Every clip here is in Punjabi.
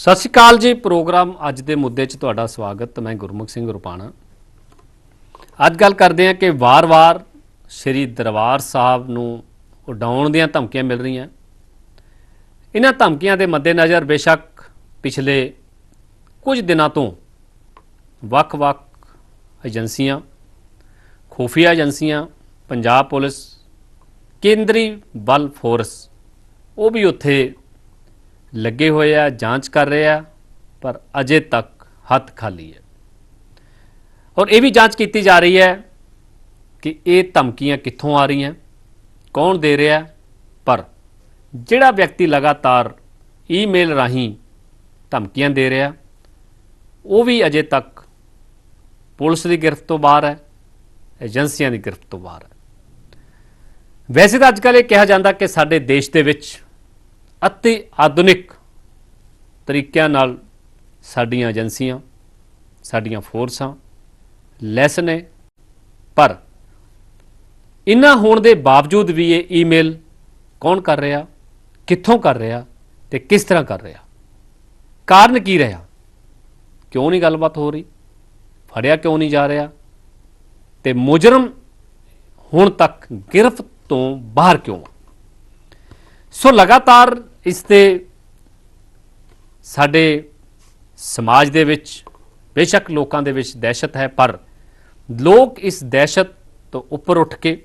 ਸਤਿ ਸ਼੍ਰੀ ਅਕਾਲ ਜੀ, ਪ੍ਰੋਗਰਾਮ ਅੱਜ ਦੇ ਮੁੱਦੇ 'ਚ ਤੁਹਾਡਾ ਸਵਾਗਤ। ਮੈਂ ਗੁਰਮੁਖ ਸਿੰਘ ਰੁਪਾਣਾ। ਅੱਜ ਗੱਲ ਕਰਦੇ ਹਾਂ ਕਿ ਵਾਰ-ਵਾਰ ਸ੍ਰੀ ਦਰਬਾਰ ਸਾਹਿਬ ਨੂੰ ਉਡਾਉਣ ਦੀਆਂ ਧਮਕੀਆਂ ਮਿਲ ਰਹੀਆਂ। ਇਹਨਾਂ ਧਮਕੀਆਂ ਦੇ ਮੱਦੇਨਜ਼ਰ ਬੇਸ਼ੱਕ ਪਿਛਲੇ ਕੁਝ ਦਿਨਾਂ ਤੋਂ ਵੱਖ-ਵੱਖ ਏਜੰਸੀਆਂ, ਖੂਫੀਆ ਏਜੰਸੀਆਂ, ਪੰਜਾਬ ਪੁਲਿਸ, ਕੇਂਦਰੀ ਬਲ ਫੋਰਸ, ਉਹ ਵੀ ਉੱਥੇ ਲੱਗੇ ਹੋਏ ਆ, ਜਾਂਚ ਕਰ ਰਹੇ ਆ, ਪਰ ਅਜੇ ਤੱਕ ਹੱਥ ਖਾਲੀ ਹੈ। ਔਰ ਇਹ ਵੀ ਜਾਂਚ ਕੀਤੀ ਜਾ ਰਹੀ ਹੈ ਕਿ ਇਹ ਧਮਕੀਆਂ ਕਿੱਥੋਂ ਆ ਰਹੀਆਂ, ਕੌਣ ਦੇ ਰਿਹਾ, ਪਰ ਜਿਹੜਾ ਵਿਅਕਤੀ ਲਗਾਤਾਰ ਈਮੇਲ ਰਾਹੀਂ ਧਮਕੀਆਂ ਦੇ ਰਿਹਾ, ਉਹ ਵੀ ਅਜੇ ਤੱਕ ਪੁਲਿਸ ਦੀ ਗ੍ਰਿਫਤ ਤੋਂ ਬਾਹਰ ਹੈ, ਏਜੰਸੀਆਂ ਦੀ ਗ੍ਰਿਫਤ ਤੋਂ ਬਾਹਰ ਹੈ। ਵੈਸੇ ਤਾਂ ਅੱਜਕੱਲ ਇਹ ਕਿਹਾ ਜਾਂਦਾ ਕਿ ਸਾਡੇ ਦੇਸ਼ ਦੇ ਵਿੱਚ ਅਤੇ ਆਧੁਨਿਕ ਤਰੀਕਿਆਂ ਨਾਲ ਸਾਡੀਆਂ ਏਜੰਸੀਆਂ, ਸਾਡੀਆਂ ਫੋਰਸਾਂ ਲੈਸ ਨੇ। ਪਰ ਇਨ੍ਹਾਂ ਹੋਣ ਦੇ ਬਾਵਜੂਦ ਵੀ ਇਹ ਈਮੇਲ ਕੌਣ ਕਰ ਰਿਹਾ, ਕਿੱਥੋਂ ਕਰ ਰਿਹਾ ਤੇ ਕਿਸ ਤਰ੍ਹਾਂ ਕਰ ਰਿਹਾ? ਕਾਰਨ ਕੀ ਰਿਹਾ? ਕਿਉਂ ਨਹੀਂ ਗੱਲਬਾਤ ਹੋ ਰਹੀ? ਫੜਿਆ ਕਿਉਂ ਨਹੀਂ ਜਾ ਰਿਹਾ? ਤੇ ਮੁਜਰਮ ਹੁਣ ਤੱਕ ਗ੍ਰਿਫਤ ਤੋਂ ਬਾਹਰ ਕਿਉਂ ਆ? ਸੋ ਲਗਾਤਾਰ ਇਸ ਤੇ ਸਾਡੇ ਸਮਾਜ ਦੇ ਵਿੱਚ ਬੇਸ਼ੱਕ ਲੋਕਾਂ ਦੇ ਵਿੱਚ ਦਹਿਸ਼ਤ ਹੈ ਪਰ ਲੋਕ ਇਸ ਦਹਿਸ਼ਤ ਤੋਂ ਉੱਪਰ ਉੱਠ ਕੇ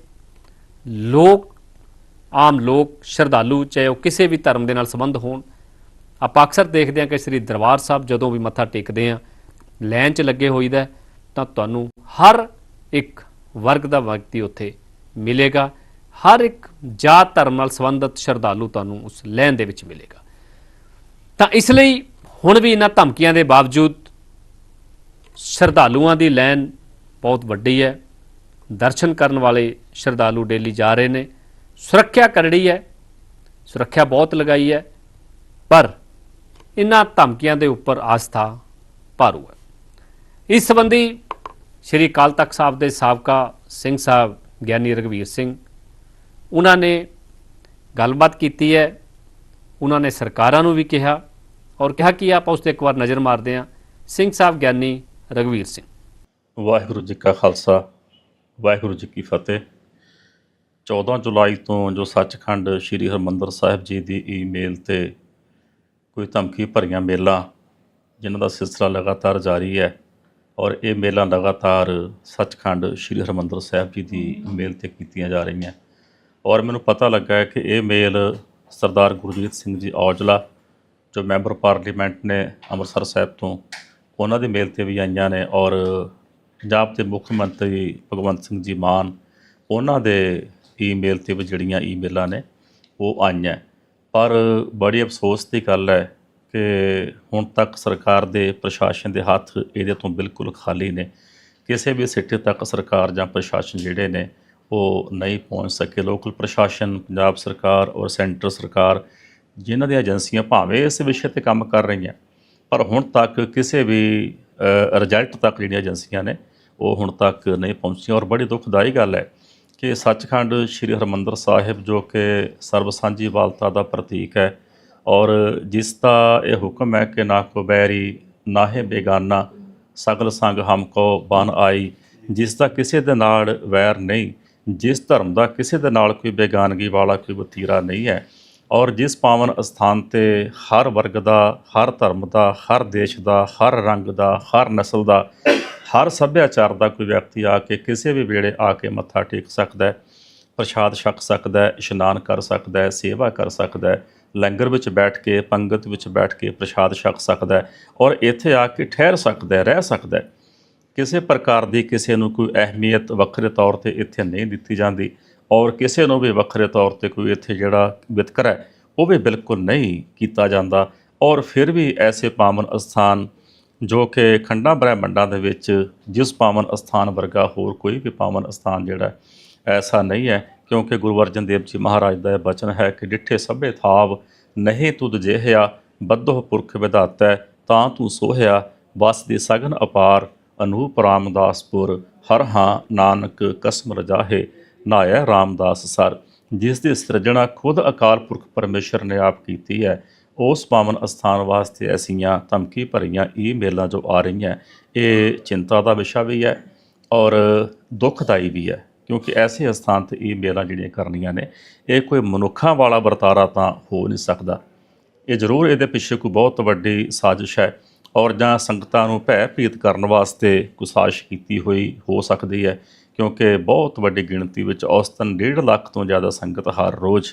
ਲੋਕ ਆਮ ਲੋਕ ਸ਼ਰਧਾਲੂ ਚਾਹੇ ਉਹ ਕਿਸੇ ਵੀ ਧਰਮ ਦੇ ਨਾਲ ਸੰਬੰਧ ਹੋਣ ਆਪਾਂ ਅਕਸਰ ਦੇਖਦੇ ਹਾਂ ਕਿ ਸ੍ਰੀ ਦਰਬਾਰ ਸਾਹਿਬ ਜਦੋਂ ਵੀ ਮੱਥਾ ਟੇਕਦੇ ਆ ਲਾਈਨ 'ਚ ਲੱਗੇ ਹੋਈਦਾ ਹੈ, ਤਾਂ ਤੁਹਾਨੂੰ ਹਰ ਇੱਕ ਵਰਗ ਦਾ ਵਿਅਕਤੀ ਉੱਥੇ ਮਿਲੇਗਾ। ਹਰ ਇੱਕ ਜਾਤ ਧਰਮ ਨਾਲ ਸੰਬੰਧਿਤ ਸ਼ਰਧਾਲੂ ਤੁਹਾਨੂੰ ਉਸ ਲਾਈਨ ਦੇ ਵਿੱਚ ਮਿਲੇਗਾ। ਤਾਂ ਇਸ ਲਈ ਹੁਣ ਵੀ ਇਹਨਾਂ ਧਮਕੀਆਂ ਦੇ ਬਾਵਜੂਦ ਸ਼ਰਧਾਲੂਆਂ ਦੀ ਲਾਈਨ ਬਹੁਤ ਵੱਡੀ ਹੈ। ਦਰਸ਼ਨ ਕਰਨ ਵਾਲੇ ਸ਼ਰਧਾਲੂ ਡੇਲੀ ਜਾ ਰਹੇ ਨੇ। ਸੁਰੱਖਿਆ ਕਰੜੀ ਹੈ। ਸੁਰੱਖਿਆ ਬਹੁਤ ਲਗਾਈ ਹੈ। ਪਰ ਇਹਨਾਂ ਧਮਕੀਆਂ ਦੇ ਉੱਪਰ ਆਸਥਾ ਭਾਰੂ ਹੈ। ਇਸ ਸੰਬੰਧੀ ਸ਼੍ਰੀ ਅਕਾਲ ਤਖਤ ਸਾਹਿਬ ਦੇ ਸਾਬਕਾ ਸਿੰਘ ਸਾਹਿਬ ਗਿਆਨੀ ਰਗਵੀਰ ਸਿੰਘ ਉਹਨਾਂ ਨੇ ਗੱਲਬਾਤ ਕੀਤੀ ਹੈ, ਉਹਨਾਂ ਨੇ ਸਰਕਾਰਾਂ ਨੂੰ ਵੀ ਕਿਹਾ ਔਰ ਕਿਹਾ ਕਿ ਆਪਾਂ ਉਸ ਤੇ ਇੱਕ ਵਾਰ ਨਜ਼ਰ ਮਾਰਦੇ ਹਾਂ। ਸਿੰਘ ਸਾਹਿਬ ਗਿਆਨੀ ਰਗਵੀਰ ਸਿੰਘ। ਵਾਹਿਗੁਰੂ ਜੀ ਕਾ ਖਾਲਸਾ, ਵਾਹਿਗੁਰੂ ਜੀ ਕੀ ਫਤਿਹ। 14 ਜੁਲਾਈ ਤੋਂ ਜੋ ਸੱਚਖੰਡ ਸ੍ਰੀ ਹਰਮੰਦਰ ਸਾਹਿਬ ਜੀ ਦੀ ਈਮੇਲ ਤੇ ਕੋਈ ਧਮਕੀ ਭਰੀਆਂ ਮੇਲਾਂ, ਜਿਨ੍ਹਾਂ ਦਾ ਸਿਲਸਿਲਾ ਲਗਾਤਾਰ ਜਾਰੀ ਹੈ ਔਰ ਇਹ ਮੇਲਾਂ ਲਗਾਤਾਰ ਸੱਚਖੰਡ ਸ੍ਰੀ ਹਰਮੰਦਰ ਸਾਹਿਬ ਜੀ ਦੀ ਈਮੇਲ ਤੇ ਕੀਤੀਆਂ ਜਾ ਰਹੀਆਂ। ਔਰ ਮੈਨੂੰ ਪਤਾ ਲੱਗਾ ਹੈ ਕਿ ਇਹ ਮੇਲ ਸਰਦਾਰ ਗੁਰਜੀਤ ਸਿੰਘ ਜੀ ਔਜਲਾ, ਜੋ ਮੈਂਬਰ ਪਾਰਲੀਮੈਂਟ ਨੇ ਅੰਮ੍ਰਿਤਸਰ ਸਾਹਿਬ ਤੋਂ, ਉਹਨਾਂ ਦੀ ਮੇਲ ਤੇ ਵੀ ਆਈਆਂ ਨੇ ਔਰ ਪੰਜਾਬ ਦੇ ਮੁੱਖ ਮੰਤਰੀ ਭਗਵੰਤ ਸਿੰਘ ਜੀ ਮਾਨ, ਉਹਨਾਂ ਦੇ ਈਮੇਲ ਤੇ ਵੀ ਜਿਹੜੀਆਂ ਈਮੇਲਾਂ ਨੇ, ਉਹ ਆਈਆਂ। ਪਰ ਬੜੀ ਅਫਸੋਸ ਦੀ ਗੱਲ ਹੈ ਕਿ ਹੁਣ ਤੱਕ ਸਰਕਾਰ ਦੇ ਪ੍ਰਸ਼ਾਸਨ ਦੇ ਹੱਥ ਇਹਦੇ ਤੋਂ ਬਿਲਕੁਲ ਖਾਲੀ ਨੇ। ਕਿਸੇ ਵੀ ਸਿੱਟੇ ਤੱਕ ਸਰਕਾਰ ਜਾਂ ਪ੍ਰਸ਼ਾਸਨ ਜਿਹੜੇ ਨੇ ਉਹ ਨਹੀਂ ਪਹੁੰਚ ਸਕੇ। ਲੋਕਲ ਪ੍ਰਸ਼ਾਸਨ, ਪੰਜਾਬ ਸਰਕਾਰ ਔਰ ਸੈਂਟਰ ਸਰਕਾਰ ਜਿਨ੍ਹਾਂ ਦੀਆਂ ਏਜੰਸੀਆਂ ਭਾਵੇਂ ਇਸ ਵਿਸ਼ੇ ਤੇ ਕੰਮ ਕਰ ਰਹੀਆਂ, ਪਰ ਹੁਣ ਤੱਕ ਕਿਸੇ ਵੀ ਰਿਜ਼ਲਟ ਤੱਕ ਜਿਹੜੀਆਂ ਏਜੰਸੀਆਂ ਨੇ, ਉਹ ਹੁਣ ਤੱਕ ਨਹੀਂ ਪਹੁੰਚੀਆਂ। ਔਰ ਬੜੀ ਦੁਖਦਾਈ ਗੱਲ ਹੈ ਕਿ ਸੱਚਖੰਡ ਸ੍ਰੀ ਹਰਮੰਦਰ ਸਾਹਿਬ, ਜੋ ਕਿ ਸਰਬ ਸਾਂਝੀ ਵਾਲਤਾ ਦਾ ਪ੍ਰਤੀਕ ਹੈ ਔਰ ਜਿਸ ਦਾ ਇਹ ਹੁਕਮ ਹੈ ਕਿ ਨਾ ਕੋ ਬੈਰੀ ਨਾਹੇ ਬੇਗਾਨਾ, ਸਗਲ ਸੰਗ ਹਮਕੋ ਬਨ ਆਈ, ਜਿਸ ਦਾ ਕਿਸੇ ਦੇ ਨਾਲ ਵੈਰ ਨਹੀਂ ਜਿਸ ਧਰਮ ਦਾ ਕਿਸੇ ਦੇ ਨਾਲ ਕੋਈ ਬੇਗਾਨਗੀ ਵਾਲਾ ਕੋਈ ਵਤੀਰਾ ਨਹੀਂ ਹੈ ਔਰ ਜਿਸ ਪਾਵਨ ਅਸਥਾਨ ਤੇ ਹਰ ਵਰਗ ਦਾ, ਹਰ ਧਰਮ ਦਾ, ਹਰ ਦੇਸ਼ ਦਾ, ਹਰ ਰੰਗ ਦਾ, ਹਰ ਨਸਲ ਦਾ, ਹਰ ਸੱਭਿਆਚਾਰ ਦਾ ਕੋਈ ਵਿਅਕਤੀ ਆ ਕੇ ਕਿਸੇ ਵੀ ਵੇਲੇ ਆ ਕੇ ਮੱਥਾ ਟੇਕ ਸਕਦਾ ਹੈ, ਪ੍ਰਸ਼ਾਦ ਛਕ ਸਕਦਾ ਹੈ, ਇਸ਼ਨਾਨ ਕਰ ਸਕਦਾ ਹੈ, ਸੇਵਾ ਕਰ ਸਕਦਾ ਹੈ, ਲੰਗਰ ਵਿੱਚ ਬੈਠ ਕੇ, ਪੰਗਤ ਵਿੱਚ ਬੈਠ ਕੇ ਪ੍ਰਸ਼ਾਦ ਛਕ ਸਕਦਾ ਹੈ ਔਰ ਇੱਥੇ ਆ ਕੇ ਠਹਿਰ ਸਕਦਾ ਹੈ, ਰਹਿ ਸਕਦਾ ਹੈ। ਕਿਸੇ ਪ੍ਰਕਾਰ ਦੀ ਕਿਸੇ ਨੂੰ ਕੋਈ ਅਹਿਮੀਅਤ ਵੱਖਰੇ ਤੌਰ ਤੇ ਇੱਥੇ ਨਹੀਂ ਦਿੱਤੀ ਜਾਂਦੀ ਔਰ ਕਿਸੇ ਨੂੰ ਵੀ ਵੱਖਰੇ ਤੌਰ ਤੇ ਕੋਈ ਇੱਥੇ ਜਿਹੜਾ ਵਿਤਕਰਾ ਹੈ, ਉਹ ਵੀ ਬਿਲਕੁਲ ਨਹੀਂ ਕੀਤਾ ਜਾਂਦਾ ਔਰ ਫਿਰ ਵੀ ਐਸੇ ਪਾਵਨ ਅਸਥਾਨ ਜੋ ਕਿ ਖੰਡਾਂ ਬ੍ਰਹਿਮੰਡਾਂ ਦੇ ਵਿੱਚ ਜਿਸ ਪਾਵਨ ਅਸਥਾਨ ਵਰਗਾ ਹੋਰ ਕੋਈ ਵੀ ਪਾਵਨ ਅਸਥਾਨ ਜਿਹੜਾ ਐਸਾ ਨਹੀਂ ਹੈ, ਕਿਉਂਕਿ ਗੁਰੂ ਅਰਜਨ ਦੇਵ ਜੀ ਮਹਾਰਾਜ ਦਾ ਇਹ ਬਚਨ ਹੈ ਕਿ ਡਿੱਠੇ ਸਭੇ ਥਾਵ ਨਹੀਂ ਤੁਧ ਜਿਹਿਆ ਬੱਧੋ ਪੁਰਖ ਵਿਧਾਤੈ, ਤਾਂ ਤੂੰ ਸੋਹਿਆ, ਵਸ ਦੀ ਸਗਨ ਅਪਾਰ ਅਨੂਪ ਰਾਮਦਾਸਪੁਰ ਹਰ ਹਾਂ ਨਾਨਕ ਕਸਮ ਰਜਾਹੇ, ਨਾਇਆ ਰਾਮਦਾਸ ਸਰ। ਜਿਸ ਦੀ ਸਿਰਜਣਾ ਖੁਦ ਅਕਾਲ ਪੁਰਖ ਪਰਮੇਸ਼ਰ ਨੇ ਆਪ ਕੀਤੀ ਹੈ, ਉਸ ਪਾਵਨ ਅਸਥਾਨ ਵਾਸਤੇ ਐਸੀਆਂ ਧਮਕੀ ਭਰੀਆਂ ਈਮੇਲਾਂ ਜੋ ਆ ਰਹੀਆਂ, ਇਹ ਚਿੰਤਾ ਦਾ ਵਿਸ਼ਾ ਵੀ ਹੈ ਔਰ ਦੁਖਦਾਈ ਵੀ ਹੈ, ਕਿਉਂਕਿ ਐਸੇ ਅਸਥਾਨ ਤੇ ਈਮੇਲਾਂ ਜਿਹੜੀਆਂ ਕਰਨੀਆਂ ਨੇ, ਇਹ ਕੋਈ ਮਨੁੱਖਾਂ ਵਾਲਾ ਵਰਤਾਰਾ ਤਾਂ ਹੋ ਨਹੀਂ ਸਕਦਾ। ਇਹ ਜ਼ਰੂਰ ਇਹਦੇ ਪਿੱਛੇ ਕੋਈ ਬਹੁਤ ਵੱਡੀ ਸਾਜ਼ਿਸ਼ ਹੈ। ਔਰ ਜਾਂ ਸੰਗਤਾਂ ਨੂੰ ਭੈ ਭੀਤ ਕਰਨ ਵਾਸਤੇ ਕੁਸਾਇਸ਼ ਕੀਤੀ ਹੋਈ ਹੋ ਸਕਦੀ ਹੈ, ਕਿਉਂਕਿ ਬਹੁਤ ਵੱਡੀ ਗਿਣਤੀ ਵਿੱਚ ਔਸਤਨ 1.5 ਲੱਖ ਤੋਂ ਜ਼ਿਆਦਾ ਸੰਗਤ ਹਰ ਰੋਜ਼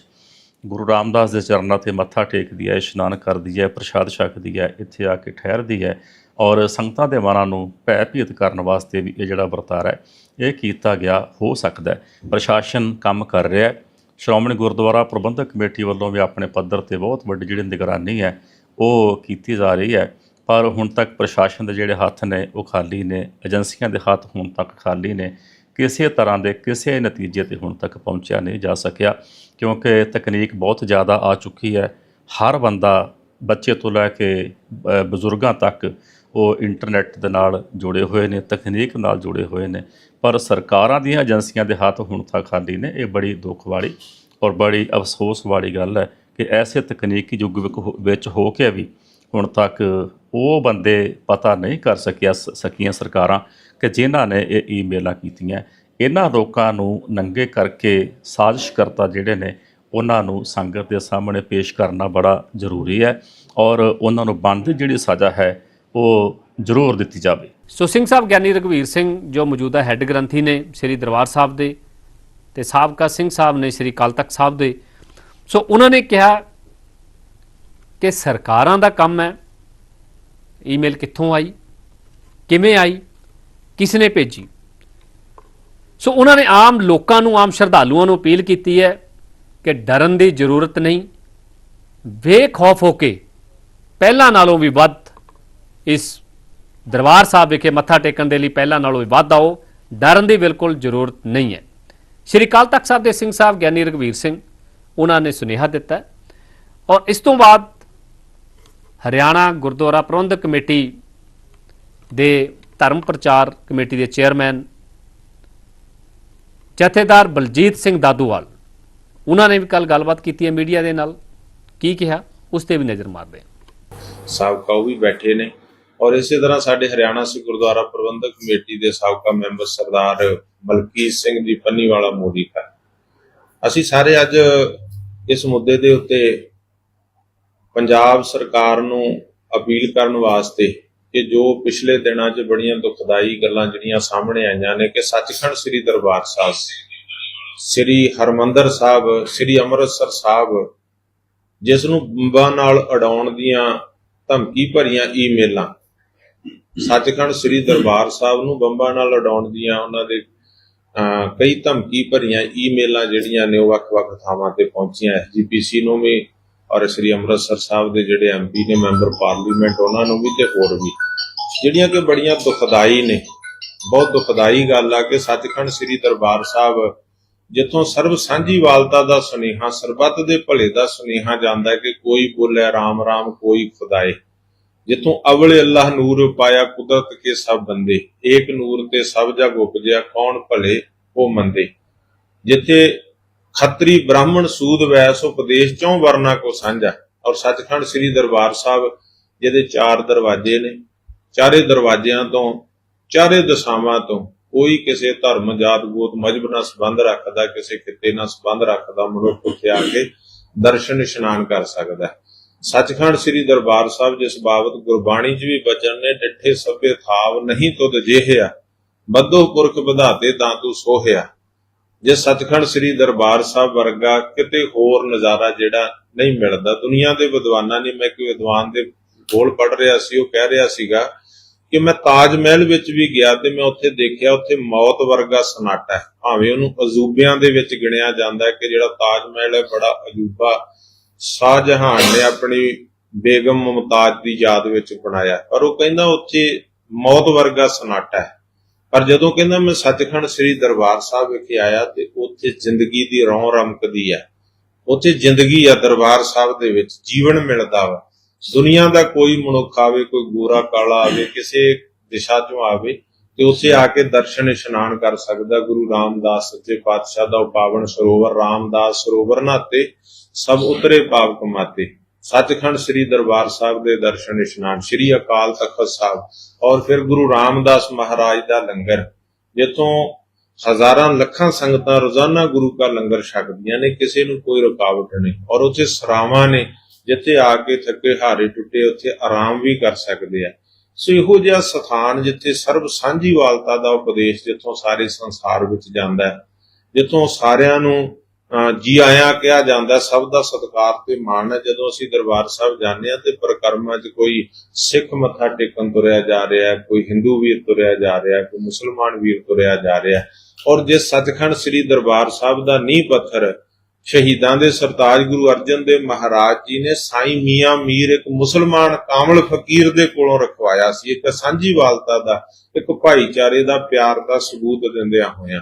ਗੁਰੂ ਰਾਮਦਾਸ ਦੇ ਚਰਨਾਂ ਤੇ ਮੱਥਾ ਟੇਕਦੀ ਹੈ, ਇਸ਼ਨਾਨ ਕਰਦੀ ਹੈ, ਪ੍ਰਸ਼ਾਦ ਛਕਦੀ ਹੈ, ਇੱਥੇ ਆ ਕੇ ਠਹਿਰਦੀ ਹੈ ਔਰ ਸੰਗਤਾਂ ਦੇ ਮਨਾਂ ਨੂੰ ਭੈ ਭੀਤ ਕਰਨ ਵਾਸਤੇ ਵੀ ਇਹ ਜਿਹੜਾ ਵਰਤਾਰਾ ਹੈ, ਇਹ ਕੀਤਾ ਗਿਆ ਹੋ ਸਕਦਾ ਪ੍ਰਸ਼ਾਸਨ ਕੰਮ ਕਰ ਰਿਹਾ ਹੈ। ਸ਼੍ਰੋਮਣੀ ਗੁਰਦੁਆਰਾ ਪ੍ਰਬੰਧਕ ਕਮੇਟੀ ਵੱਲੋਂ ਵੀ ਆਪਣੇ ਪੱਧਰ ਤੇ ਬਹੁਤ ਵੱਡੀ ਜਿਹੜੀ ਨਿਗਰਾਨੀ ਹੈ, ਉਹ ਕੀਤੀ ਜਾ ਰਹੀ ਹੈ। ਪਰ ਹੁਣ ਤੱਕ ਪ੍ਰਸ਼ਾਸਨ ਦੇ ਜਿਹੜੇ ਹੱਥ ਨੇ, ਉਹ ਖਾਲੀ ਨੇ, ਏਜੰਸੀਆਂ ਦੇ ਹੱਥ ਹੁਣ ਤੱਕ ਖਾਲੀ ਨੇ, ਕਿਸੇ ਤਰ੍ਹਾਂ ਦੇ ਕਿਸੇ ਨਤੀਜੇ ਤੇ ਹੁਣ ਤੱਕ ਪਹੁੰਚਿਆ ਨਹੀਂ ਜਾ ਸਕਿਆ, ਕਿਉਂਕਿ ਤਕਨੀਕ ਬਹੁਤ ਜ਼ਿਆਦਾ ਆ ਚੁੱਕੀ ਹੈ। ਹਰ ਬੰਦਾ ਬੱਚੇ ਤੋਂ ਲੈ ਕੇ ਬਜ਼ੁਰਗਾਂ ਤੱਕ ਉਹ ਇੰਟਰਨੈਟ ਦੇ ਨਾਲ ਜੁੜੇ ਹੋਏ ਨੇ, ਤਕਨੀਕ ਨਾਲ ਜੁੜੇ ਹੋਏ ਨੇ, ਪਰ ਸਰਕਾਰਾਂ ਦੀਆਂ ਏਜੰਸੀਆਂ ਦੇ ਹੱਥ ਹੁਣ ਤੱਕ ਖਾਲੀ ਨੇ, ਇਹ ਬੜੀ ਦੁੱਖ ਵਾਲੀ ਔਰ ਬੜੀ ਅਫਸੋਸ ਵਾਲੀ ਗੱਲ ਹੈ ਕਿ ਐਸੇ ਤਕਨੀਕੀ ਯੁੱਗ ਵਿੱਚ ਹੋ ਕੇ ਵੀ ਹੁਣ ਤੱਕ ਉਹ ਬੰਦੇ ਪਤਾ ਨਹੀਂ ਕਰ ਸਕਿਆ ਸ- ਸਕੀਆਂ ਸਰਕਾਰਾਂ ਕਿ ਜਿਨ੍ਹਾਂ ਨੇ ਇਹ ਈਮੇਲਾਂ ਕੀਤੀਆਂ। ਇਹਨਾਂ ਲੋਕਾਂ ਨੂੰ ਨੰਗੇ ਕਰਕੇ ਸਾਜ਼ਿਸ਼ਕਰਤਾ ਜਿਹੜੇ ਨੇ, ਉਹਨਾਂ ਨੂੰ ਸੰਗਤ ਦੇ ਸਾਹਮਣੇ ਪੇਸ਼ ਕਰਨਾ ਬੜਾ ਜ਼ਰੂਰੀ ਹੈ ਔਰ ਉਹਨਾਂ ਨੂੰ ਬਣਦੀ ਜਿਹੜੀ ਸਜ਼ਾ ਹੈ, ਉਹ ਜ਼ਰੂਰ ਦਿੱਤੀ ਜਾਵੇ। ਸੋ ਸਿੰਘ ਸਾਹਿਬ, ਗਿਆਨੀ ਰਘਵੀਰ ਸਿੰਘ ਜੋ ਮੌਜੂਦਾ ਹੈੱਡ ਗ੍ਰੰਥੀ ਨੇ ਸ੍ਰੀ ਦਰਬਾਰ ਸਾਹਿਬ ਦੇ ਤੇ ਸਾਬਕਾ ਸਿੰਘ ਸਾਹਿਬ ਨੇ ਸ੍ਰੀ ਅਕਾਲ ਤਖਤ ਸਾਹਿਬ ਦੇ। ਸੋ ਉਹਨਾਂ ਨੇ ਕਿਹਾ ਕਿ ਸਰਕਾਰਾਂ ਦਾ ਕੰਮ ਹੈ। ਈਮੇਲ ਕਿੱਥੋਂ ਆਈ? ਕਿਵੇਂ ਆਈ? ਕਿਸ ਨੇ ਭੇਜੀ? ਸੋ ਉਹਨਾਂ ਨੇ ਆਮ ਲੋਕਾਂ ਨੂੰ, ਆਮ ਸ਼ਰਧਾਲੂਆਂ ਨੂੰ ਅਪੀਲ ਕੀਤੀ ਹੈ ਕਿ ਡਰਨ ਦੀ ਜ਼ਰੂਰਤ ਨਹੀਂ। ਬੇਖੌਫ ਹੋ ਕੇ ਪਹਿਲਾਂ ਨਾਲੋਂ ਵੀ ਵੱਧ ਇਸ ਦਰਬਾਰ ਸਾਹਿਬ ਵਿਖੇ ਮੱਥਾ ਟੇਕਣ ਦੇ ਲਈ ਪਹਿਲਾਂ ਨਾਲੋਂ ਵੀ ਵੱਧ ਆਓ। ਡਰਨ ਦੀ ਬਿਲਕੁਲ ਜ਼ਰੂਰਤ ਨਹੀਂ ਹੈ। ਸ਼੍ਰੀ ਅਕਾਲ ਤਖਤ ਸਾਹਿਬ ਦੇ ਸਿੰਘ ਸਾਹਿਬ ਗਿਆਨੀ ਰਘਵੀਰ ਸਿੰਘ, ਉਹਨਾਂ ਨੇ ਸੁਨੇਹਾ ਦਿੱਤਾ ਔਰ ਇਸ ਤੋਂ ਬਾਅਦ ਹਰਿਆਣਾ ਗੁਰਦੁਆਰਾ ਪ੍ਰਬੰਧਕ ਕਮੇਟੀ ਦੇ ਧਰਮ ਪ੍ਰਚਾਰ ਕਮੇਟੀ ਦੇ ਚੇਅਰਮੈਨ ਜਥੇਦਾਰ ਬਲਜੀਤ ਸਿੰਘ ਦਾਦੂਵਾਲ। ਉਹਨਾਂ ਨੇ ਵੀ ਕੱਲ ਗੱਲਬਾਤ ਕੀਤੀ ਹੈ ਮੀਡੀਆ ਦੇ ਨਾਲ। ਕੀ ਕਿਹਾ? ਉਸ ਤੇ ਵੀ ਨਜ਼ਰ ਮਾਰਦੇ ਸਾਬਕਾ ਉਹ ਵੀ ਬੈਠੇ ਨੇ। ਔਰ ਇਸੇ ਤਰ੍ਹਾਂ ਸਾਡੇ ਹਰਿਆਣਾ ਸਿੱਖ ਗੁਰਦੁਆਰਾ ਪ੍ਰਬੰਧਕ ਕਮੇਟੀ ਦੇ ਸਾਬਕਾ ਮੈਂਬਰ ਸਰਦਾਰ ਮਲਕੀਤ ਸਿੰਘ ਜੀ ਪੰਨੀਵਾਲਾ ਮੋਦੀ ਦਾ ਅਸੀਂ ਸਾਰੇ ਅੱਜ ਇਸ ਮੁੱਦੇ ਦੇ ਉੱਤੇ ਪੰਜਾਬ ਸਰਕਾਰ ਨੂੰ ਅਪੀਲ ਕਰਨ ਵਾਸਤੇ ਕਿ ਜੋ ਪਿਛਲੇ ਦਿਨਾਂ 'ਚ ਬੜੀਆਂ ਦੁਖਦਾਈ ਗੱਲਾਂ ਜਿਹੜੀਆਂ ਸਾਹਮਣੇ ਆਈਆਂ ਨੇ, ਕਿ ਸੱਚਖੰਡ ਸ੍ਰੀ ਦਰਬਾਰ ਸਾਹਿਬ ਸ੍ਰੀ ਹਰਮੰਦਰ ਸਾਹਿਬ, ਸ੍ਰੀ ਅੰਮ੍ਰਿਤਸਰ ਸਾਹਿਬ, ਜਿਸ ਨੂੰ ਬੰਬਾਂ ਨਾਲ ਅਡਾਉਣ ਦੀਆਂ ਧਮਕੀ ਭਰੀਆਂ ਈਮੇਲਾਂ, ਸੱਚਖੰਡ ਸ੍ਰੀ ਦਰਬਾਰ ਸਾਹਿਬ ਨੂੰ ਬੰਬਾਂ ਨਾਲ ਉਡਾਉਣ ਦੀਆਂ ਉਹਨਾਂ ਦੇ ਕਈ ਧਮਕੀ ਭਰੀਆਂ ਈਮੇਲਾਂ ਜਿਹੜੀਆਂ ਨੇ ਉਹ ਵੱਖ-ਵੱਖ ਥਾਵਾਂ ਤੇ ਪਹੁੰਚੀਆਂ। ਐਸਜੀਪੀਸੀ ਨੂੰ ਵੀ ਔਰ ਸ੍ਰੀ ਅੰਮ੍ਰਿਤਸਰ ਸਾਹਿਬ ਦੇ ਜਿਹੜੇ ਐਮਪੀ ਨੇ, ਮੈਂਬਰ ਪਾਰਲੀਮੈਂਟ, ਉਹਨਾਂ ਨੂੰ ਵੀ ਤੇ ਹੋਰ ਵੀ। ਜਿਹੜੀਆਂ ਕਿ ਬੜੀਆਂ ਦੁਖਦਾਈ ਨੇ, ਬਹੁਤ ਦੁਖਦਾਈ ਗੱਲ ਆ ਕਿ ਸੱਚਖੰਡ ਸ੍ਰੀ ਦਰਬਾਰ ਸਾਹਿਬ ਜਿੱਥੋਂ ਸਰਬ ਸਾਂਝੀਵਾਲਤਾ ਦਾ ਸੁਨੇਹਾ, ਸਰਬੱਤ ਦੇ ਭਲੇ ਦਾ ਸੁਨੇਹਾ ਜਾਂਦਾ ਕਿ ਕੋਈ ਬੋਲੇ ਰਾਮ ਰਾਮ ਕੋਈ ਖੁਦਾਏ। ਜਿੱਥੋਂ ਅਵਲੇ ਅੱਲਾਹ ਨੂਰ ਪਾਇਆ ਕੁਦਰਤ ਕੇ ਸਭ ਬੰਦੇ, ਏਕ ਨੂਰ ਤੇ ਸਭ ਜਗ ਉਪਜਿਆ, ਕੌਣ ਭਲੇ ਉਹ ਮੰਦੇ। ਜਿੱਥੇ ਖੱਤਰੀ ਬ੍ਰਾਹਮਣ ਸੂਦ ਵੈਸ ਉਪਦੇਸ਼ ਚੋਂ ਵਰਨਾ ਕੋ ਸਾਂਝਾ। ਔਰ ਸੱਚਖੰਡ ਸ੍ਰੀ ਦਰਬਾਰ ਸਾਹਿਬ, ਜਿਹਦੇ ਚਾਰ ਦਰਵਾਜ਼ੇ ਨੇ, ਚਾਰੇ ਦਰਵਾਜ਼ਿਆਂ ਤੋਂ, ਚਾਰੇ ਦਿਸ਼ਾਵਾਂ ਤੋਂ ਕੋਈ ਕਿਸੇ ਧਰਮ, ਜਾਤ, ਗੋਤ, ਮਜਬ ਨਾਲ ਸੰਬੰਧ ਰੱਖਦਾ, ਕਿਸੇ ਕਿਤੇ ਨਾਲ ਸੰਬੰਧ ਰੱਖਦਾ, ਮਨੁੱਖ ਉੱਥੇ ਆ ਕੇ ਦਰਸ਼ਨ ਇਸ਼ਨਾਨ ਕਰ ਸਕਦਾ ਹੈ। ਸੱਚਖੰਡ ਸ੍ਰੀ ਦਰਬਾਰ ਸਾਹਿਬ, ਜਿਸ ਬਾਬਤ ਗੁਰਬਾਣੀ 'ਚ ਵੀ ਬਚਨ ਨੇ, ਡਿੱਠੇ ਸਭੇ ਥਾਵ ਨਹੀਂ ਤੁਧ ਜਿਹਿਆ, ਬੱਧੋ ਪੁਰਖ ਵਧਾਤੇ ਤਾਂ ਤੂੰ ਸੋਹਿਆ। ਜੇ ਸੱਚਖੰਡ ਸ੍ਰੀ ਦਰਬਾਰ ਸਾਹਿਬ ਵਰਗਾ ਕਿਤੇ ਹੋਰ ਨਜ਼ਾਰਾ ਜਿਹੜਾ ਨਹੀਂ ਮਿਲਦਾ, ਦੁਨੀਆ ਦੇ ਵਿਦਵਾਨਾਂ ਨੇ, ਮੈਂ ਕਿ ਵਿਦਵਾਨ ਦੇ ਬੋਲ ਪੜ ਰਿਹਾ ਸੀ, ਉਹ ਕਹਿ ਰਿਹਾ ਸੀਗਾ ਕਿ ਮੈਂ ਤਾਜ ਮਹਿਲ ਵਿੱਚ ਵੀ ਗਿਆ ਤੇ ਮੈਂ ਉੱਥੇ ਦੇਖਿਆ ਉੱਥੇ ਮੌਤ ਵਰਗਾ ਸਨਾਟਾ ਹੈ। ਭਾਵੇਂ ਉਹਨੂੰ ਅਜੂਬਿਆਂ ਦੇ ਵਿੱਚ ਗਿਣਿਆ ਜਾਂਦਾ ਹੈ ਕਿ ਜਿਹੜਾ ਤਾਜ ਮਹਿਲ ਹੈ, ਬੜਾ ਅਜੂਬਾ ਸ਼ਾਹਜਹਾਨ ਨੇ ਆਪਣੀ ਬੇਗਮ ਮੁਮਤਾਜ਼ ਦੀ ਯਾਦ ਵਿੱਚ ਬਣਾਇਆ ਪਰ ਉਹ ਕਹਿੰਦਾ ਉੱਥੇ ਮੌਤ ਵਰਗਾ ਸਨਾਟਾ ਹੈ। ਪਰ ਜਦੋਂ ਕਹਿੰਦਾ ਮੈਂ ਸੱਚਖੰਡ ਸ੍ਰੀ ਦਰਬਾਰ ਸਾਹਿਬ ਵਿਖੇ ਆਇਆ ਤੇ ਉੱਥੇ ਜ਼ਿੰਦਗੀ ਦੀ ਰੌਂ ਰਮਕਦੀ ਹੈ ਉੱਥੇ ਜ਼ਿੰਦਗੀ ਆ ਦਰਬਾਰ ਸਾਹਿਬ ਦੇ ਵਿੱਚ, ਜੀਵਨ ਮਿਲਦਾ ਵਾ। ਦੁਨੀਆ ਦਾ ਕੋਈ ਮਨੁੱਖ ਆਵੇ, ਕੋਈ ਗੋਰਾ ਕਾਲਾ ਆਵੇ, ਕਿਸੇ ਦਿਸ਼ਾ ਤੋਂ ਆਵੇ ਤੇ ਉੱਥੇ ਆ ਕੇ ਦਰਸ਼ਨ ਇਸ਼ਨਾਨ ਕਰ ਸਕਦਾ। ਗੁਰੂ ਰਾਮਦਾਸ ਸੱਚੇ ਪਾਤਸ਼ਾਹ ਦਾ ਉਹ ਪਾਵਨ ਸਰੋਵਰ, ਰਾਮਦਾਸ ਸਰੋਵਰ ਨਾਤੇ ਸਭ ਉਤਰੇ ਪਾਪ ਕਮਾਤੇ ਸੱਚਖੰਡ ਸ੍ਰੀ ਦਰਬਾਰ ਸਾਹਿਬ ਦੇ ਦਰਸ਼ਨ ਇਸ਼ਨਾਨ, ਸ੍ਰੀ ਅਕਾਲ ਤਖਤ ਸਾਹਿਬ ਔਰ ਫਿਰ ਗੁਰੂ ਰਾਮਦਾਸ ਮਹਾਰਾਜ ਦਾ ਲੰਗਰ, ਜਿੱਥੋਂ ਹਜ਼ਾਰਾਂ ਲੱਖਾਂ ਸੰਗਤਾਂ ਰੋਜ਼ਾਨਾ ਗੁਰੂ ਕਾ ਲੰਗਰ ਛਕਦੀਆਂ ਨੇ, ਕਿਸੇ ਨੂੰ ਕੋਈ ਰੁਕਾਵਟ ਨਹੀਂ ਔਰ ਉੱਥੇ ਸਰਾਵਾਂ ਨੇ, ਜਿੱਥੇ ਆ ਕੇ ਥੱਕੇ ਹਾਰੇ ਟੁੱਟੇ, ਉੱਥੇ ਆਰਾਮ ਵੀ ਕਰ ਸਕਦੇ ਆ। ਸੋ ਇਹੋ ਜਿਹਾ ਸਥਾਨ ਜਿੱਥੇ ਸਰਬ ਸਾਂਝੀਵਾਲਤਾ ਦਾ ਉਪਦੇਸ਼ ਜਿੱਥੋਂ ਸਾਰੇ ਸੰਸਾਰ ਵਿੱਚ ਜਾਂਦਾ ਹੈ, ਜਿੱਥੋਂ ਸਾਰਿਆਂ ਨੂੰ ਜੀ ਆਇਆਂ ਕਿਹਾ ਜਾਂਦਾ ਹੈ, ਸਭ ਦਾ ਸਤਿਕਾਰ ਤੇ ਮਾਣ ਹੈ। ਜਦੋਂ ਅਸੀਂ ਦਰਬਾਰ ਸਾਹਿਬ ਜਾਂਦੇ ਹਾਂ ਤੇ ਪ੍ਰਕਰਮਾਂ 'ਚ ਕੋਈ ਸਿੱਖ ਮੱਥਾ ਟੇਕਣ ਤੁਰਿਆ ਜਾ ਰਿਹਾ ਕੋਈ ਹਿੰਦੂ ਵੀਰ ਤੁਰਿਆ ਜਾ ਰਿਹਾ ਕੋਈ ਮੁਸਲਮਾਨ ਵੀਰ ਤੁਰਿਆ ਜਾ ਰਿਹਾ ਔਰ ਜੇ ਸੱਚਖੰਡ ਸ੍ਰੀ ਦਰਬਾਰ ਸਾਹਿਬ ਦਾ ਨੀਂਹ ਪੱਥਰ ਸ਼ਹੀਦਾਂ ਦੇ ਸਰਤਾਜ ਗੁਰੂ ਅਰਜਨ ਦੇਵ ਮਹਾਰਾਜ ਜੀ ਨੇ ਸਾਈਂ ਮੀਆਂ ਮੀਰ ਇੱਕ ਮੁਸਲਮਾਨ ਕਾਮਲ ਫਕੀਰ ਦੇ ਕੋਲੋਂ ਰਖਵਾਇਆ ਸੀ ਇੱਕ ਸਾਂਝੀਵਾਲਤਾ ਦਾ ਇੱਕ ਭਾਈਚਾਰੇ ਦਾ ਪਿਆਰ ਦਾ ਸਬੂਤ ਦਿੰਦਿਆਂ ਹੋਇਆਂ।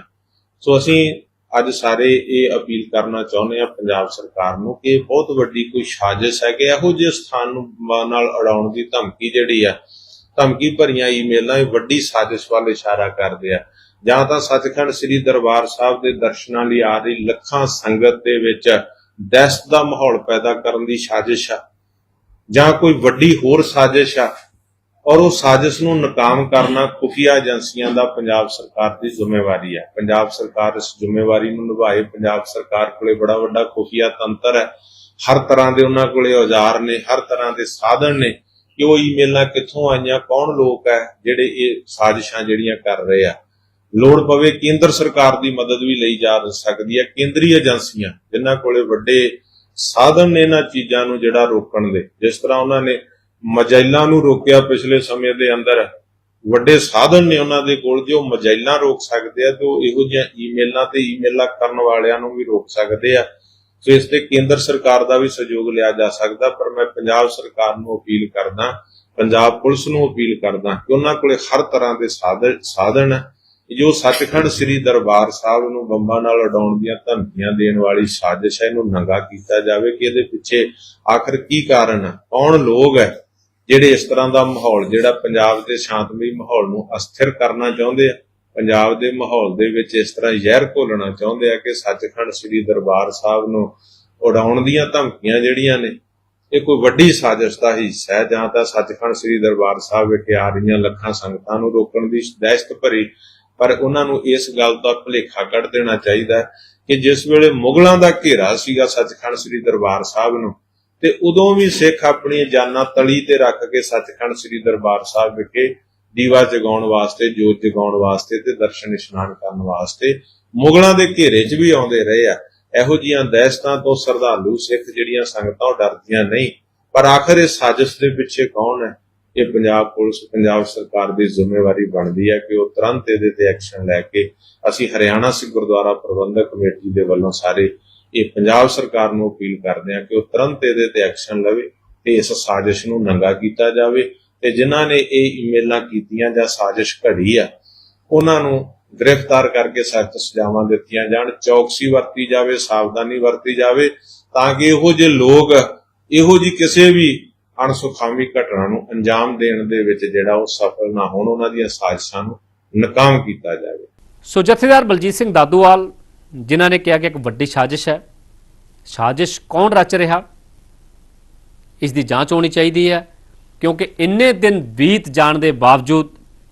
ਸੋ ਅਸੀਂ ਅੱਜ ਸਾਰੇ ਇਹ ਅਪੀਲ ਕਰਨਾ ਚਾਹੁੰਦੇ ਹਾਂ ਪੰਜਾਬ ਸਰਕਾਰ ਨੂੰ ਕਿ ਬਹੁਤ ਵੱਡੀ ਕੋਈ ਸਾਜ਼ਿਸ਼ ਹੈ ਕਿ ਇਹੋ ਜਿਹੇ ਸਥਾਨ ਨੂੰ ਨਾਲ ਅੜਾਉਣ ਦੀ ਧਮਕੀ ਜਿਹੜੀ ਆ, ਧਮਕੀ ਭਰੀਆਂ ਈਮੇਲਾਂ ਇਹ ਵੱਡੀ ਸਾਜ਼ਿਸ਼ ਵੱਲ ਇਸ਼ਾਰਾ ਕਰਦੇ ਆ। ਜਾਂ ਤਾਂ ਸੱਚਖੰਡ ਸ੍ਰੀ ਦਰਬਾਰ ਸਾਹਿਬ ਦੇ ਦਰਸ਼ਨਾਂ ਲਈ ਆ ਰਹੀ ਲੱਖਾਂ ਸੰਗਤ ਦੇ ਵਿੱਚ ਦਹਿਸ਼ਤ ਦਾ ਮਾਹੌਲ ਪੈਦਾ ਕਰਨ ਦੀ ਸਾਜ਼ਿਸ਼ ਆ। ਜਾਂ ਕੋਈ ਵੱਡੀ ਹੋਰ ਸਾਜ਼ਿਸ਼ ਆ ਔਰ ਉਹ ਸਾਜ਼ਿਸ਼ ਨੂੰ ਨਾਕਾਮ ਕਰਨਾ ਖੁਫੀਆ ਏਜੰਸੀਆਂ ਦਾ ਪੰਜਾਬ ਸਰਕਾਰ ਦੀ ਜ਼ਿੰਮੇਵਾਰੀ ਹੈ। ਪੰਜਾਬ ਸਰਕਾਰ ਇਸ ਜ਼ਿੰਮੇਵਾਰੀ ਨੂੰ ਨਿਭਾਏ। ਪੰਜਾਬ ਸਰਕਾਰ ਕੋਲੇ ਬੜਾ ਵੱਡਾ ਖੁਫੀਆ ਤੰਤਰ ਹੈ। ਹਰ ਤਰ੍ਹਾਂ ਦੇ ਉਹਨਾਂ ਕੋਲੇ ਔਜ਼ਾਰ ਨੇ, ਹਰ ਤਰ੍ਹਾਂ ਦੇ ਸਾਧਨ ਨੇ ਕਿ ਉਹ ਈਮੇਲਾਂ ਕਿੱਥੋਂ ਆਈਆਂ, ਕੌਣ ਲੋਕ ਹੈ, ਜਿਹੜੇ ਇਹ ਸਾਜ਼ਿਸ਼ਾਂ ਜਿਹੜੀਆਂ ਕਰ ਰਹੇ ਆ। ਲੋੜ ਪਵੇ ਕੇਂਦਰ ਸਰਕਾਰ ਦੀ ਮਦਦ ਵੀ ਲਈ ਜਾ ਸਕਦੀ ਹੈ। ਕੇਂਦਰੀ ਏਜੰਸੀਆਂ ਜਿਨ੍ਹਾਂ ਕੋਲੇ ਵੱਡੇ ਸਾਧਨ ਨੇ ਇਹਨਾਂ ਚੀਜ਼ਾਂ ਨੂੰ ਜਿਹੜਾ ਰੋਕਣ ਦੇ, ਜਿਸ ਤਰ੍ਹਾਂ ਉਹਨਾਂ ਨੇ ਮਜੈਲਾਂ ਨੂੰ ਰੋਕਿਆ ਪਿਛਲੇ ਸਮੇਂ ਦੇ ਅੰਦਰ। ਵੱਡੇ ਸਾਧਨ ਨੇ ਉਹਨਾਂ ਦੇ ਕੋਲ ਜੋ ਮਜੈਲਾਂ ਰੋਕ ਸਕਦੇ ਆ, ਤੇ ਉਹ ਇਹੋ ਜਿਹੀਆਂ ਈਮੇਲਾਂ ਤੇ ਈਮੇਲਾਂ ਕਰਨ ਵਾਲਿਆਂ ਨੂੰ ਵੀ ਰੋਕ ਸਕਦੇ ਆ। ਸੋ ਇਸ ਤੇ ਕੇਂਦਰ ਸਰਕਾਰ ਦਾ ਵੀ ਸਹਿਯੋਗ ਲਿਆ ਜਾ ਸਕਦਾ, ਪਰ ਮੈਂ ਪੰਜਾਬ ਸਰਕਾਰ ਨੂੰ ਅਪੀਲ ਕਰਦਾ, ਪੰਜਾਬ ਪੁਲਿਸ ਨੂੰ ਅਪੀਲ ਕਰਦਾ ਕਿ ਉਹਨਾਂ ਕੋਲੇ ਹਰ ਤਰ੍ਹਾਂ ਦੇ ਸਾਧਨ ਸਾਧਨ ਹੈ ਜੋ ਸੱਚਖੰਡ ਸ੍ਰੀ ਦਰਬਾਰ ਸਾਹਿਬ ਨੂੰ ਬੰਬਾਂ ਨਾਲ ਉਡਾਉਣ ਦੀਆਂ ਧਮਕੀਆਂ ਦੇਣ ਵਾਲੀ ਸਾਜ਼ਿਸ਼ ਹੈ ਇਹਨੂੰ ਨੰਗਾ ਕੀਤਾ ਜਾਵੇ ਕਿ ਇਹਦੇ ਪਿੱਛੇ ਆਖਰ ਕੀ ਕਾਰਨ ਹੈ ਕੌਣ ਲੋਕ ਹੈ ਜਿਹੜੇ ਇਸ ਤਰ੍ਹਾਂ ਦਾ ਮਾਹੌਲ, ਜਿਹੜਾ ਪੰਜਾਬ ਦੇ ਸ਼ਾਂਤਮਈ ਮਾਹੌਲ ਨੂੰ ਅਸਥਿਰ ਕਰਨਾ ਚਾਹੁੰਦੇ ਆ, ਪੰਜਾਬ ਦੇ ਮਾਹੌਲ ਦੇ ਵਿੱਚ ਇਸ ਤਰ੍ਹਾਂ ਜ਼ਹਿਰ ਘੋਲਣਾ ਚਾਹੁੰਦੇ ਆ ਕਿ ਸੱਚਖੰਡ ਸ੍ਰੀ ਦਰਬਾਰ ਸਾਹਿਬ ਨੂੰ ਉਡਾਉਣ ਦੀਆਂ ਧਮਕੀਆਂ ਜਿਹੜੀਆਂ ਨੇ, ਇਹ ਕੋਈ ਵੱਡੀ ਸਾਜ਼ਿਸ਼ ਦਾ ਹਿੱਸਾ ਹੈ ਜਾਂ ਤਾਂ ਸੱਚਖੰਡ ਸ੍ਰੀ ਦਰਬਾਰ ਸਾਹਿਬ ਵਿਖੇ ਆ ਰਹੀਆਂ ਲੱਖਾਂ ਸੰਗਤਾਂ ਨੂੰ ਰੋਕਣ ਦੀ ਦਹਿਸ਼ਤ ਭਰੀ, ਪਰ ਉਹਨਾਂ ਨੂੰ ਇਸ ਗੱਲ ਦਾ ਭੁਲੇਖਾ ਕੱਢ ਦੇਣਾ ਚਾਹੀਦਾ ਹੈ ਕਿ ਜਿਸ ਵੇਲੇ ਮੁਗਲਾਂ ਦਾ ਘੇਰਾ ਸੀਗਾ ਸੱਚਖੰਡ ਸ੍ਰੀ ਦਰਬਾਰ ਸਾਹਿਬ ਨੂੰ ਤੇ ਉਦੋਂ ਵੀ ਸਿੱਖ ਆਪਣੀਆਂ ਜਾਨਾਂ ਤਲੀ ਤੇ ਰੱਖ ਕੇ ਸੱਚਖੰਡ ਸ੍ਰੀ ਦਰਬਾਰ ਸਾਹਿਬ ਵਿਖੇ ਦੀਵਾ ਜਗਾਉਣ ਵਾਸਤੇ, ਜੋਤ ਜਗਾਉਣ ਵਾਸਤੇ ਤੇ ਦਰਸ਼ਨ ਇਸ਼ਨਾਨ ਕਰਨ ਵਾਸਤੇ ਮੁਗਲਾਂ ਦੇ ਘੇਰੇ 'ਚ ਵੀ ਆਉਂਦੇ ਰਹੇ ਆ। ਇਹੋ ਜੀਆਂ ਦਹਿਸ਼ਤਾਂ ਤੋਂ ਸਰਧਾਲੂ ਸਿੱਖ ਜਿਹੜੀਆਂ ਸੰਗਤਾਂ ਉਹ ਡਰਦੀਆਂ ਨਹੀਂ। ਪਰ ਆਖਰ ਇਹ ਸਾਜ਼ਿਸ਼ ਦੇ ਪਿੱਛੇ ਕੌਣ ਹੈ? ਇਹ ਪੰਜਾਬ ਪੁਲਿਸ, ਪੰਜਾਬ ਸਰਕਾਰ ਦੀ ਜ਼ਿੰਮੇਵਾਰੀ ਬਣਦੀ ਹੈ ਕਿ ਉਹ ਤੁਰੰਤ ਇਹਦੇ ਤੇ ਐਕਸ਼ਨ ਲੈ ਕੇ ਅਸੀਂ ਹਰਿਆਣਾ ਸਿੱਖ ਗੁਰਦੁਆਰਾ ਪ੍ਰਬੰਧਕ ਕਮੇਟੀ ਦੇ ਵੱਲੋਂ ਸਾਰੇ ਇਹ ਪੰਜਾਬ ਸਰਕਾਰ ਨੂੰ ਅਪੀਲ ਕਰਦੇ ਹਾਂ ਕਿ ਉਹ ਤੁਰੰਤ ਇਹਦੇ ਤੇ ਐਕਸ਼ਨ ਲਵੇ ਤੇ ਇਸ ਸਾਜ਼ਿਸ਼ ਨੂੰ ਨੰਗਾ ਕੀਤਾ ਜਾਵੇ ਤੇ ਜਿਨ੍ਹਾਂ ਨੇ ਇਹ ਈਮੇਲਾਂ ਕੀਤੀਆਂ ਜਾਂ ਸਾਜ਼ਿਸ਼ ਘੜੀ ਆ, ਉਹਨਾਂ ਨੂੰ ਗ੍ਰਿਫਤਾਰ ਕਰਕੇ ਸਖਤ ਸਜ਼ਾਵਾਂ ਦਿੱਤੀਆਂ ਜਾਣ, ਚੌਕਸੀ ਵਰਤੀ ਜਾਵੇ, ਸਾਵਧਾਨੀ ਵਰਤੀ ਜਾਵੇ ਤਾਂ ਕਿ ਇਹੋ ਜਿਹੇ ਲੋਕ, ਇਹੋ ਜੀ ਕਿਸੇ ਵੀ ਅਣਸੁਖਾਵੀ ਘਟਨਾ ਨੂੰ ਅੰਜਾਮ ਦੇਣ ਦੇ ਵਿੱਚ ਜਿਹੜਾ ਉਹ ਸਫਲ ਨਾ ਹੋਣ, ਉਹਨਾਂ ਦੀਆਂ ਸਾਜ਼ਿਸ਼ਾਂ ਨੂੰ ਨਾਕਾਮ ਕੀਤਾ ਜਾਵੇ। ਸੋ ਜਥੇਦਾਰ ਬਲਜੀਤ ਸਿੰਘ ਦਾਦੂਵਾਲ ਜਿਨ੍ਹਾਂ ਨੇ ਕਿਹਾ ਕਿ ਇੱਕ ਵੱਡੀ ਸਾਜ਼ਿਸ਼ ਹੈ। ਸਾਜ਼ਿਸ਼ ਕੌਣ ਰਚ ਰਿਹਾ? ਇਸ ਦੀ ਜਾਂਚ ਹੋਣੀ ਚਾਹੀਦੀ ਹੈ, ਕਿਉਂਕਿ ਇੰਨੇ ਦਿਨ ਬੀਤ ਜਾਣ ਦੇ ਬਾਵਜੂਦ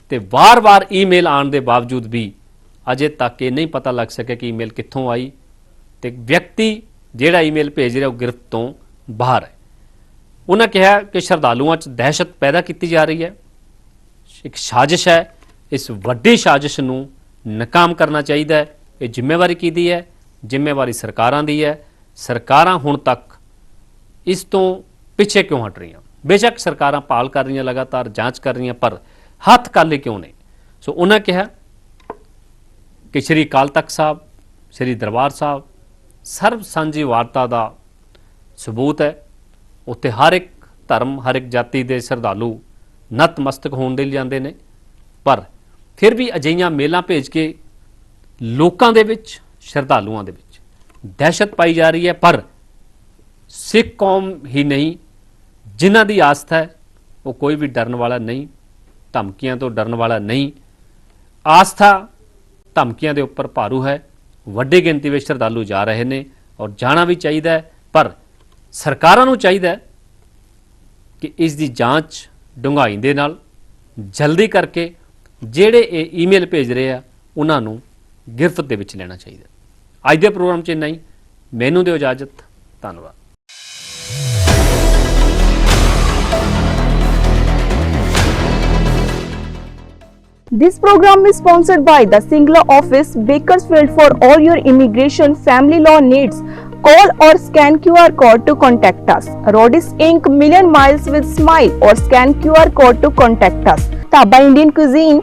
ਤੇ ਵਾਰ-ਵਾਰ ਈਮੇਲ ਆਉਣ ਦੇ ਬਾਵਜੂਦ ਵੀ ਅਜੇ ਤੱਕ ਇਹ ਨਹੀਂ ਪਤਾ ਲੱਗ ਸਕਿਆ ਕਿ ਈਮੇਲ ਕਿੱਥੋਂ ਆਈ ਤੇ ਵਿਅਕਤੀ ਜਿਹੜਾ ਈਮੇਲ ਭੇਜ ਰਿਹਾ ਉਹ ਗ੍ਰਿਫਤ ਤੋਂ ਬਾਹਰ ਹੈ। ਉਹਨਾਂ ਕਿਹਾ ਕਿ ਸ਼ਰਧਾਲੂਆਂ 'ਚ ਦਹਿਸ਼ਤ ਪੈਦਾ ਕੀਤੀ ਜਾ ਰਹੀ ਹੈ। ਇੱਕ ਸਾਜ਼ਿਸ਼ ਹੈ, ਇਸ ਵੱਡੀ ਸਾਜ਼ਿਸ਼ ਨੂੰ ਨਾਕਾਮ ਕਰਨਾ ਚਾਹੀਦਾ ਹੈ। ਇਹ ਜ਼ਿੰਮੇਵਾਰੀ ਕਿਹਦੀ ਹੈ? ਜ਼ਿੰਮੇਵਾਰੀ ਸਰਕਾਰਾਂ ਦੀ ਹੈ। ਸਰਕਾਰਾਂ ਹੁਣ ਤੱਕ ਇਸ ਤੋਂ ਪਿੱਛੇ ਕਿਉਂ ਹਟ ਰਹੀਆਂ? ਬੇਸ਼ੱਕ ਸਰਕਾਰਾਂ ਭਾਲ ਕਰ ਰਹੀਆਂ, ਲਗਾਤਾਰ ਜਾਂਚ ਕਰ ਰਹੀਆਂ, ਪਰ ਹੱਥ ਕਾਲੇ ਕਿਉਂ ਨੇ? ਸੋ ਉਹਨਾਂ ਕਿਹਾ ਕਿ ਸ਼੍ਰੀ ਅਕਾਲ ਤਖਤ ਸਾਹਿਬ, ਸ਼੍ਰੀ ਦਰਬਾਰ ਸਾਹਿਬ ਸਰਬ ਸਾਂਝੀ ਵਾਰਤਾ ਦਾ ਸਬੂਤ ਹੈ। ਉੱਥੇ ਹਰ ਇੱਕ ਧਰਮ, ਹਰ ਇੱਕ ਜਾਤੀ ਦੇ ਸ਼ਰਧਾਲੂ ਨਤਮਸਤਕ ਹੋਣ ਦੇ ਲਈ ਜਾਂਦੇ ਨੇ। ਪਰ ਫਿਰ ਵੀ ਅਜਿਹੀਆਂ ਮੇਲਾਂ ਭੇਜ ਕੇ ਲੋਕਾਂ ਦੇ ਵਿੱਚ, ਸ਼ਰਧਾਲੂਆਂ ਦੇ ਵਿੱਚ। ਦਹਿਸ਼ਤ ਪਾਈ ਜਾ ਰਹੀ ਹੈ, ਪਰ ਸਿੱਖ ਕੌਮ ਹੀ ਨਹੀਂ। ਜਿਨ੍ਹਾਂ ਦੀ ਆਸਥਾ ਹੈ, ਉਹ ਕੋਈ ਵੀ ਡਰਨ ਵਾਲਾ ਨਹੀਂ, ਧਮਕੀਆਂ ਤੋਂ ਡਰਨ ਵਾਲਾ ਨਹੀਂ। ਆਸਥਾ ਧਮਕੀਆਂ ਦੇ ਉੱਪਰ ਭਾਰੂ ਹੈ। ਵੱਡੀ ਗਿਣਤੀ ਵਿੱਚ ਸ਼ਰਧਾਲੂ ਜਾ ਰਹੇ ਨੇ ਔਰ ਜਾਣਾ ਵੀ ਚਾਹੀਦਾ ਹੈ, ਪਰ ਸਰਕਾਰਾਂ ਨੂੰ ਚਾਹੀਦਾ ਹੈ ਕਿ ਇਸ ਦੀ ਜਾਂਚ ਡੂੰਘਾਈ ਦੇ ਨਾਲ, ਜਲਦੀ ਕਰਕੇ ਜਿਹੜੇ ਇਹ ਈਮੇਲ ਭੇਜ ਰਹੇ ਆ, ਉਹਨਾਂ ਨੂੰ ਗਿਰਫਤ ਦੇ ਵਿੱਚ ਲੈਣਾ ਚਾਹੀਦਾ ਅੱਜ ਦੇ ਪ੍ਰੋਗਰਾਮ 'ਚ ਇੰਨਾ ਹੀ ਮੈਨੂੰ ਦਿਓ ਇਜਾਜ਼ਤ ਧੰਨਵਾਦ This program is sponsored by the Singla office, Bakersfield for all your immigration family law needs. Call or scan QR code to contact us. Rodis Inc. Million Miles with Smile or scan QR code to contact us. Taba Indian Cuisine,